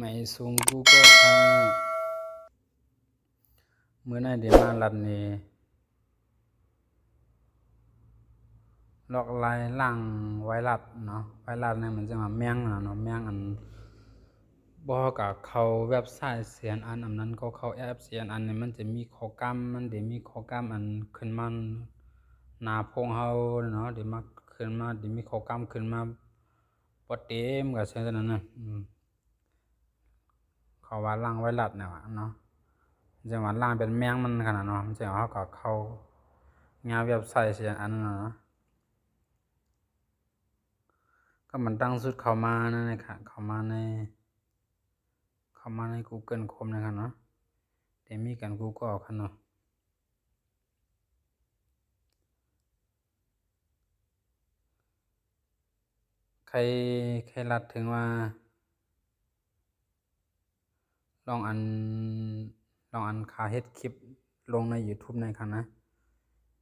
ไม่สูงกูก็ถ้าเมื่อไหร่เดี๋ยวมาลัดนี่ลอกลายล่างไวรัสเนาะไวรัสเนี่ยมันจะมาแมงอะเนาะแมงอันบ่ก็เขาเว็บไซต์ CNN อันอันนั้นก็เขาแอป CNN นี่มันจะมีข้อกำมันได้มีข้อกำอันขึ้นมาหนาพงเฮาเนาะเดี๋ยวมาขึ้นมาเดี๋ยวมีข้อกำขึ้นมาบ่เต็มก็เช่นนั้นน่ะอืม เขาว่าล่างไวรัสเนี่ยว่ะเนาะจังว่าล่างเป็นแมงมันขนาดเนาะมันจะเอาก็เข้างานเว็บไซต์เสียอันนั้นเนาะก็มันตั้งสุดเข้ามานั่นแหละค่ะเข้ามาใน เข้ามาใน Google Chrome นะครับเนาะเดี๋ยวมีกัน Google คันเนาะใครใครรัดถึงว่า ลองอันลองอันคาเฮ็ดคลิปลงใน YouTube หน่อยค่ะนะ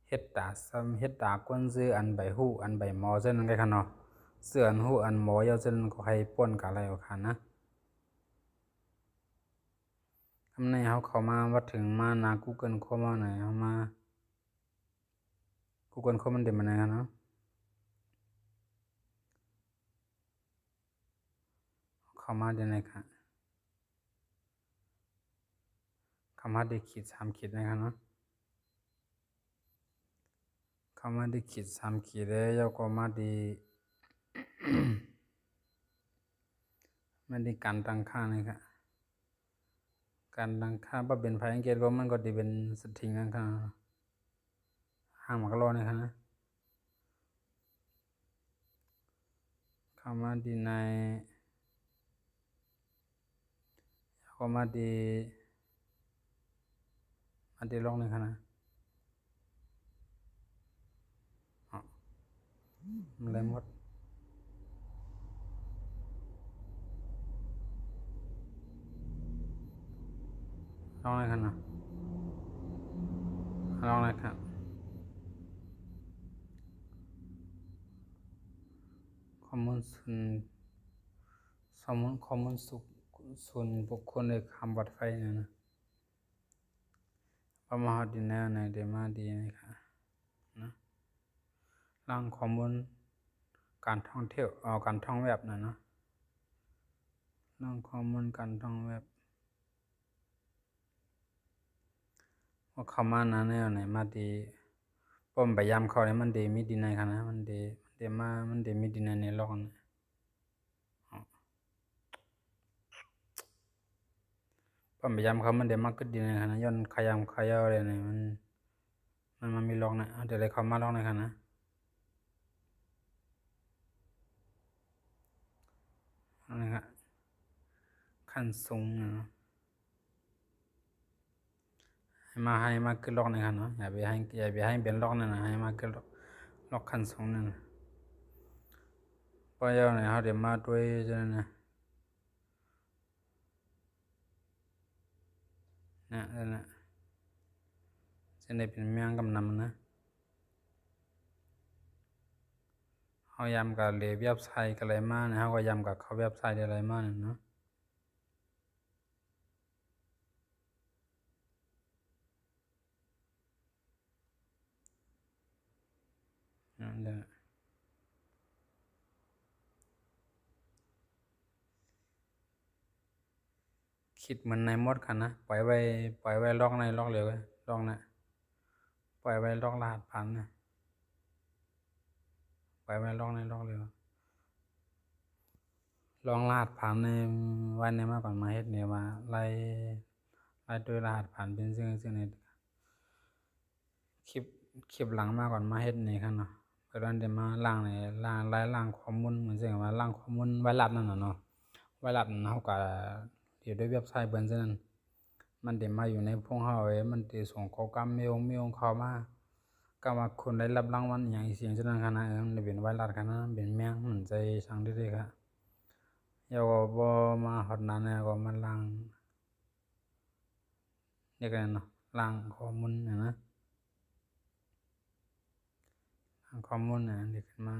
เฮ็ดตาซ้ำเฮ็ดตากวนซื้ออันใบฮู้อันใบหมอเซั่นนั้นก็ค่ะเนาะเสื้ออันฮู้อันหมอยาวเซั่นก็ให้ป่นกะไรเอาค่ะนะคำนี้เฮาเขามาว่าถึงมาหน้า Google Chrome มาหน่อยเฮามา Google Chrome มันเด้มาไหนค่ะเนาะเข้ามาเดี๋ยวนี้ค่ะ เข้ามาได้ขีดสามขีดนะครับเนาะเข้ามาได้ขีดสามขีดแล้วก็มาได้มาได้การตั้งค่านะครับการตั้งค่าบ่เป็นภาษาอังกฤษก็มันก็สิเป็น setting นะครับห้างมากล้อนะครับนะเข้ามาที่ในเข้าดี มาที่มาที่ลองเลยค่ะนะอ๋อมันเลยหมดลองเลยค่ะนะลองเลยครับข้อมูลส่วนสมมติข้อมูลสุส่วนบุคคลในคำบัดไฟเนี่ยนะ ประมาณดีแนวในเดมาดีนะครับนะร่างข้อมูลการท่องเที่ยวเอาการท่องเว็บนะเนาะร่างข้อมูลการท่องเว็บว่าเขามานะแนวไหนมาดีป้อมพยายามเข้าเนี่ยมันดีมีดีในค่ะนะมันดีมันดีมามันดีมีดีในในโลกนะ ป้อมพยายามเขามันเดีมากก็ดีในค่ะนะย้อนขยำขยาอะไรเนี่ยมันมันมันมีโลกนะเดี๋ยวเลยเขามาโลกในค่ะนะนี่ครับขั้นสูงนะให้มาให้มาขึ้นล็อกนะครับเนาะอย่าไปให้อย่าไปให้เป็นล็อกนั่นนะให้มาขึ้นล็อกล็อกขั้นสูงนั่นนะพอเยาเนี่ยเขาเดี๋ยวมาด้วยจะนะ นะนั่นนะจะได้เป็นเมียงกำนำนะเขายำกับเลยเว็บไซกับอะไรมาเนี่ยเขาก็ยำกับเขาเว็บไซอะไรมาเนี่ยเนาะนั่นแหละ คิดเหมือนในมดค่ะนะ ปล่อยไว้ ปล่อยไว้ล็อกในล็อกเหลวไว้ล็อกนะปล่อยไว้ล็อกรหัสผ่านนะปล่อยไว้ล็อกในล็อกเหลวลองรหัสผ่านในว้ในมาก่อนมาเฮ็ดเนี่ยว่าไล่ไล่ด้วยรหัสผ่านเป็นซึ่งซึ่งในคลิปคลิปหลังมาก่อนมาเฮ็ดเนี่ครับเนาะเพิ่นว่าได้มาล้างในี่างไลายล้างข้อมูลเหมือนจังว่าล้างข้อมูลไวรัสนั่นน่ะเนาะไวรัสเฮาก็ อยู่ในเว็บไซต์เพิ่นนั้นมันได้มาอยู่ในพวกเฮาเอ้มันได้ส่งข้อความเมลเมลเข้ามาก็ว่าคุณได้รับรางวัลอิหยังเสียงฉะนั้นค่ะนะเอมันได้เป็นไวรัสค่ะนะเป็นแมงมันใจช่างด้ๆค่ะอย่าวบ่มาฮอดนั้นแล้วก็มาล้างนี่ก็เนาะล้างข้อมูลนะนะทางข้อมูลนะเด็กมา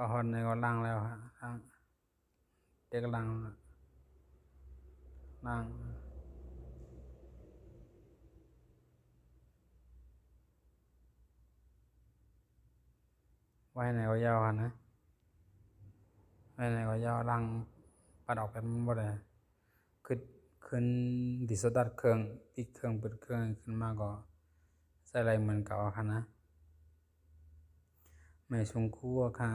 ปลาฮอนนี่ก็ล้างแล้วฮะล้างเด็กล้างแล้วล้างไว้ไหนก็ยาวกันะไว้ไหนก็ยาวล้างปัดออกไปมันบ่ได้ขึ้นขึ้นดิสตาร์ทเครื่องปิดเครื่องเปิดเครื่องขึ้นมาก็ใส่อะไรเหมือนเก่าค่ะนะ ไม่ชงคู่อะค่ะ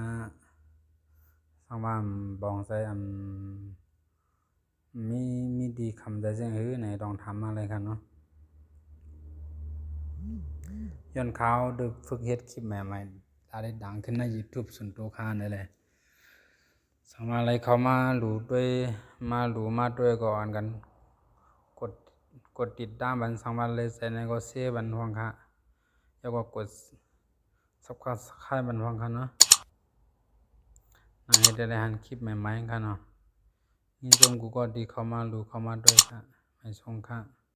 สังว่าบองใส่อันมีมีดีคำได้จังหือไหนลองทำอะไรกันเนาะย้อนเขาดึกฝึกเฮ็ดคลิปใหม่ๆถ้าได้ดังขึ้นใน YouTube ส่วนตัวค้านี่แหละสังว่าอะไรเขามาหลูด้วยมาหลูมาด้วยก่อนกัน กดกดติดตามบันสังว่าเลยใส่ในก็เซบันฮวงค่ะแล้วก็กด สับกัดค่ายบันฮวงค่ะเนาะนาเฮ็ดได้หันคลิปใหม่ๆคันเนาะยินจมกูก็ดีเข้ามาดูเข้ามาด้วยค่ะไม่ชงค่ะ